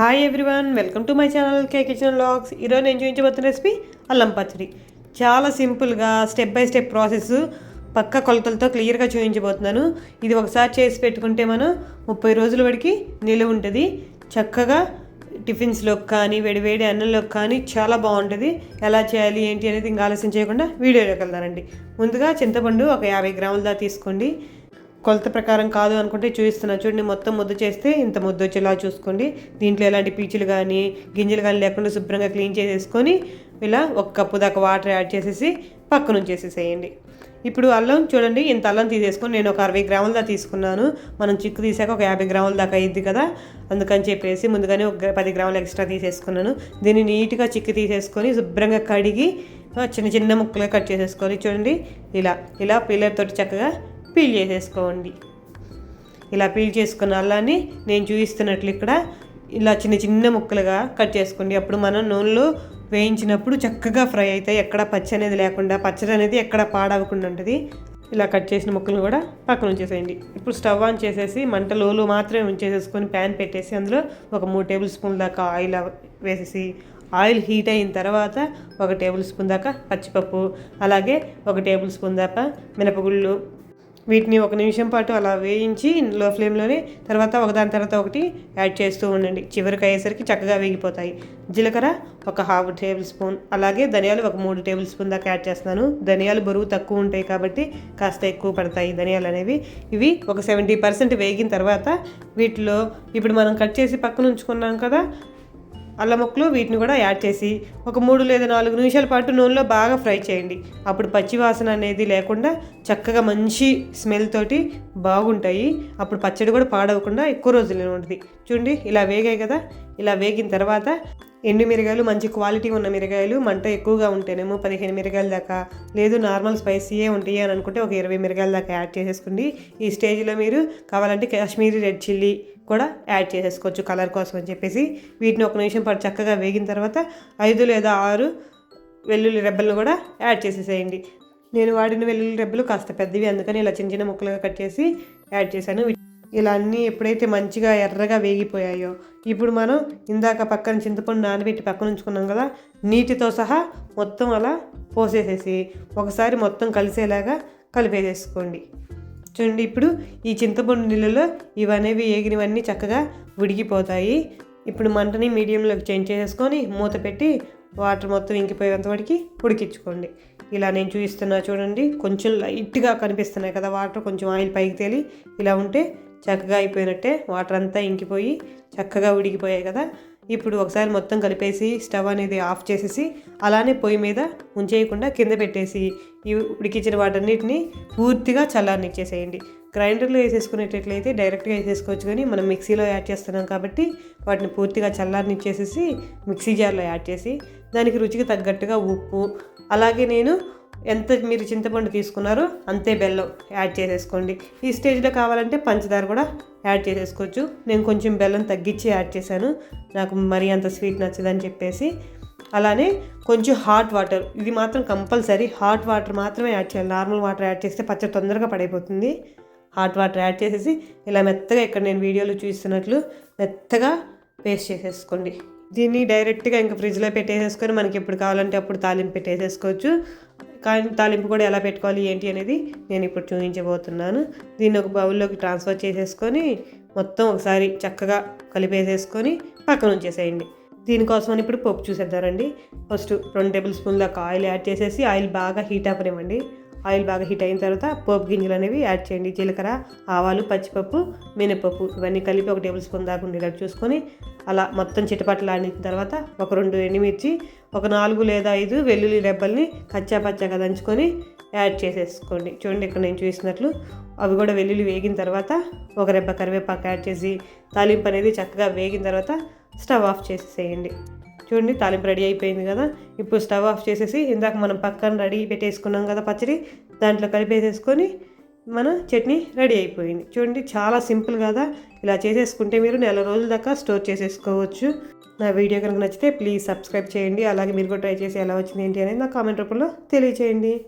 Hi everyone welcome to my channel K kitchen logs ఈరోజు నేను చూపించబోతున్న recipe అల్లం పచ్చడి. చాలా సింపుల్గా స్టెప్ బై స్టెప్ ప్రాసెస్ పక్క కొలతలతో క్లియర్గా చూపించబోతున్నాను. ఇది ఒకసారి చేసి పెట్టుకుంటే మనం ముప్పై రోజుల వరకు నిలువ ఉంటుంది. చక్కగా టిఫిన్స్లోకి కానీ వేడివేడి అన్నంలోకి కానీ చాలా బాగుంటుంది. ఎలా చేయాలి ఏంటి అనేది ఇంకా ఆలస్యం చేయకుండా వీడియోలోకి వెళ్దానండి ముందుగా చింతపండు ఒక యాభై గ్రాముల దాకా తీసుకోండి. కొలత ప్రకారం కాదు అనుకుంటే చూపిస్తున్నాను చూడండి మొత్తం ముద్ద చేస్తే ఇంత ముద్ద వచ్చేలా చూసుకోండి. దీంట్లో ఎలాంటి పీచులు కానీ గింజలు కానీ లేకుండా శుభ్రంగా క్లీన్ చేసేసుకొని ఇలా ఒక కప్పు దాకా వాటర్ యాడ్ చేసేసి పక్కన ఉంచేసేసేయండి ఇప్పుడు అల్లం చూడండి ఇంత అల్లం తీసేసుకొని నేను ఒక అరవై గ్రాముల దాకా తీసుకున్నాను. మనం చిక్కు తీసాక ఒక యాభై గ్రాముల దాకా అయ్యిద్ది కదా? అందుకని చెప్పేసి ముందుగానే ఒక పది గ్రాములు ఎక్స్ట్రా తీసేసుకున్నాను. దీన్ని నీట్గా చిక్కు తీసేసుకొని శుభ్రంగా కడిగి చిన్న చిన్న ముక్కలుగా కట్ చేసేసుకొని చూడండి ఇలా ఇలా పిల్లర్ తోటి చక్కగా పీల్ చేసేసుకోండి. ఇలా పీల్ చేసుకున్న అల్లాన్ని నేను చూపిస్తున్నట్లు ఇక్కడ ఇలా చిన్న చిన్న ముక్కలుగా కట్ చేసుకోండి. అప్పుడు మనం నూనెలో వేయించినప్పుడు చక్కగా ఫ్రై అవుతాయి. ఎక్కడ పచ్చి అనేది లేకుండా పచ్చడి అనేది ఎక్కడ పాడవకుండా ఉంటుంది. ఇలా కట్ చేసిన ముక్కలు కూడా పక్కన ఉంచేసేయండి. ఇప్పుడు స్టవ్ ఆన్ చేసేసి మంట లోలు మాత్రమే ఉంచేసేసుకొని ప్యాన్ పెట్టేసి అందులో ఒక మూడు టేబుల్ స్పూన్ దాకా ఆయిల్ వేసేసి ఆయిల్ హీట్ అయిన తర్వాత ఒక టేబుల్ స్పూన్ దాకా పచ్చిపప్పు అలాగే ఒక టేబుల్ స్పూన్ దాకా మినపగుళ్ళు వీటిని ఒక నిమిషం పాటు అలా వేయించి లో ఫ్లేమ్లోనే తర్వాత ఒకదాని తర్వాత ఒకటి యాడ్ చేస్తూ ఉండండి. చివరికి అయ్యేసరికి చక్కగా వేగిపోతాయి. జీలకర్ర ఒక హాఫ్ టేబుల్ స్పూన్ అలాగే ధనియాలు ఒక మూడు టేబుల్ స్పూన్ దాకా యాడ్ చేస్తున్నాను. ధనియాలు బరువు తక్కువ ఉంటాయి కాబట్టి కాస్త ఎక్కువ పడతాయి ధనియాలు అనేవి. ఇవి ఒక సెవెంటీ పర్సెంట్ వేగిన తర్వాత వీటిలో ఇప్పుడు మనం కట్ చేసి పక్కన ఉంచుకున్నాం కదా అల్లం ముక్కలు వీటిని కూడా యాడ్ చేసి ఒక మూడు లేదా నాలుగు నిమిషాల పాటు నూనెలో బాగా ఫ్రై చేయండి. అప్పుడు పచ్చివాసన అనేది లేకుండా చక్కగా మంచి స్మెల్ తోటి బాగుంటాయి. అప్పుడు పచ్చడి కూడా పాడవకుండా ఎక్కువ రోజులు ఉంటుంది. చూడండి ఇలా వేగాయి కదా? ఇలా వేగిన తర్వాత ఎండు మిరగాయలు మంచి క్వాలిటీ ఉన్న మిరగాయలు మంట ఎక్కువగా ఉంటేనేమో పదిహేను మిరగాయల దాకా లేదు నార్మల్ స్పైసీయే ఉంటాయి అని అనుకుంటే ఒక ఇరవై మిరగాయల దాకా యాడ్ చేసేసుకోండి. ఈ స్టేజ్లో మీరు కావాలంటే కాశ్మీరీ రెడ్ చిల్లీ కూడా యాడ్ చేసేసుకోవచ్చు కలర్ కోసం అని చెప్పేసి. వీటిని ఒక నిమిషం పాటు చక్కగా వేగిన తర్వాత ఐదు లేదా ఆరు వెల్లుల్లి రెబ్బలను కూడా యాడ్ చేసేసేయండి. నేను వాడిన వెల్లుల్లి రెబ్బలు కాస్త పెద్దవి అందుకని ఇలా చిన్న చిన్న ముక్కలుగా కట్ చేసి యాడ్ చేశాను. ఇలా అన్నీ ఎప్పుడైతే మంచిగా ఎర్రగా వేగిపోయాయో ఇప్పుడు మనం ఇందాక పక్కన చింతపండు నానబెట్టి పక్కన ఉంచుకున్నాం కదా నీటితో సహా మొత్తం అలా పోసేసేసి ఒకసారి మొత్తం కలిసేలాగా కలిపేసేసుకోండి. చూడండి ఇప్పుడు ఈ చింతపండు నీళ్ళలో ఇవనేవి ఏగినవన్నీ చక్కగా ఉడికిపోతాయి. ఇప్పుడు మంటని మీడియంలోకి చేంజ్ చేసేసుకొని మూత పెట్టి వాటర్ మొత్తం ఇంకిపోయేంత వరకు ఉడికించుకోండి. ఇలా నేను చూపిస్తున్నా చూడండి కొంచెం లైట్గా కనిపిస్తున్నాయి కదా వాటర్ కొంచెం ఆయిల్ పైకి తేలి ఇలా ఉంటే చక్కగా అయిపోయినట్టే. వాటర్ అంతా ఇంకిపోయి చక్కగా ఉడికిపోయాయి కదా. ఇప్పుడు ఒకసారి మొత్తం కలిపేసి స్టవ్ అనేది ఆఫ్ చేసేసి అలానే పొయ్యి మీద ఉంచేయకుండా కింద పెట్టేసి ఈ ఉడికించిన వాటన్నిటిని పూర్తిగా చల్లారనిచ్చేసేయండి. గ్రైండర్లో వేసేసుకునేటట్లయితే డైరెక్ట్గా వేసేసుకోవచ్చు కానీ మనం మిక్సీలో యాడ్ చేస్తున్నాం కాబట్టి వాటిని పూర్తిగా చల్లారనిచ్చేసేసి మిక్సీ జార్లో యాడ్ చేసి దానికి రుచికి తగ్గట్టుగా ఉప్పు అలాగే నేను ఎంత మీరు చింతపండు తీసుకున్నారో అంతే బెల్లం యాడ్ చేసేసుకోండి. ఈ స్టేజ్లో కావాలంటే పంచదార కూడా యాడ్ చేసేసుకోవచ్చు. నేను కొంచెం బెల్లం తగ్గించి యాడ్ చేశాను. నాకు మరీ అంత స్వీట్ నచ్చదని చెప్పేసి. అలానే కొంచెం హాట్ వాటర్ ఇది మాత్రం కంపల్సరీ హాట్ వాటర్ మాత్రమే యాడ్ చేయాలి. నార్మల్ వాటర్ యాడ్ చేస్తే పచ్చడి తొందరగా పడైపోతుంది. హాట్ వాటర్ యాడ్ చేసేసి ఇలా మెత్తగా ఇక్కడ నేను వీడియోలో చూస్తున్నట్లు మెత్తగా పేస్ట్ చేసేసుకోండి. దీన్ని డైరెక్ట్గా ఇంకా ఫ్రిడ్జ్లో పెట్టేసేసుకొని మనకి ఎప్పుడు కావాలంటే అప్పుడు తాలింపు పెట్టేసేసుకోవచ్చు. కానీ తాలింపు కూడా ఎలా పెట్టుకోవాలి ఏంటి అనేది నేను ఇప్పుడు చూపించబోతున్నాను. దీన్ని ఒక బౌల్లోకి ట్రాన్స్ఫర్ చేసేసుకొని మొత్తం ఒకసారి చక్కగా కలిపేసేసుకొని పక్కన ఉంచేసేయండి. దీనికోసం ఇప్పుడు పప్పు చూసేద్దారండి ఫస్ట్ రెండు టేబుల్ స్పూన్ల ఆయిల్ యాడ్ చేసేసి ఆయిల్ బాగా హీట్ అవ్వనివ్వండి. ఆయిల్ బాగా హీట్ అయిన తర్వాత పోపు గింజలు అనేవి యాడ్ చేయండి. జీలకర్ర ఆవాలు పచ్చిపప్పు మినపప్పు ఇవన్నీ కలిపి ఒక టేబుల్ స్పూన్ దాకా ఉండేటట్టు చూసుకొని అలా మొత్తం చిటపట్లాడిన తర్వాత ఒక రెండు ఎండుమిర్చి ఒక నాలుగు లేదా ఐదు వెల్లుల్లి రెబ్బల్ని కచ్చా పచ్చగా దంచుకొని యాడ్ చేసేసుకోండి. చూడండి ఇక్కడ నేను చూసినట్లు అవి కూడా వెల్లుల్లి వేగిన తర్వాత ఒక రెబ్బ కరివేపాకు యాడ్ చేసి తాలింపు అనేది చక్కగా వేగిన తర్వాత స్టవ్ ఆఫ్ చేసేసేయండి. చూడండి తాలింపు రెడీ అయిపోయింది కదా. ఇప్పుడు స్టవ్ ఆఫ్ చేసేసి ఇందాక మనం పక్కన రెడీ పెట్టేసుకున్నాం కదా పచ్చడి దాంట్లో కలిపేసేసుకొని మన చట్నీ రెడీ అయిపోయింది. చూడండి చాలా సింపుల్ కదా? ఇలా చేసేసుకుంటే మీరు నెల రోజుల దాకా స్టోర్ చేసేసుకోవచ్చు. నా వీడియో కనుక నచ్చితే ప్లీజ్ సబ్స్క్రైబ్ చేయండి. అలాగే మీరు కూడా ట్రై చేసి ఎలా వచ్చింది ఏంటి అనేది నా కామెంట్ రూపంలో తెలియచేయండి.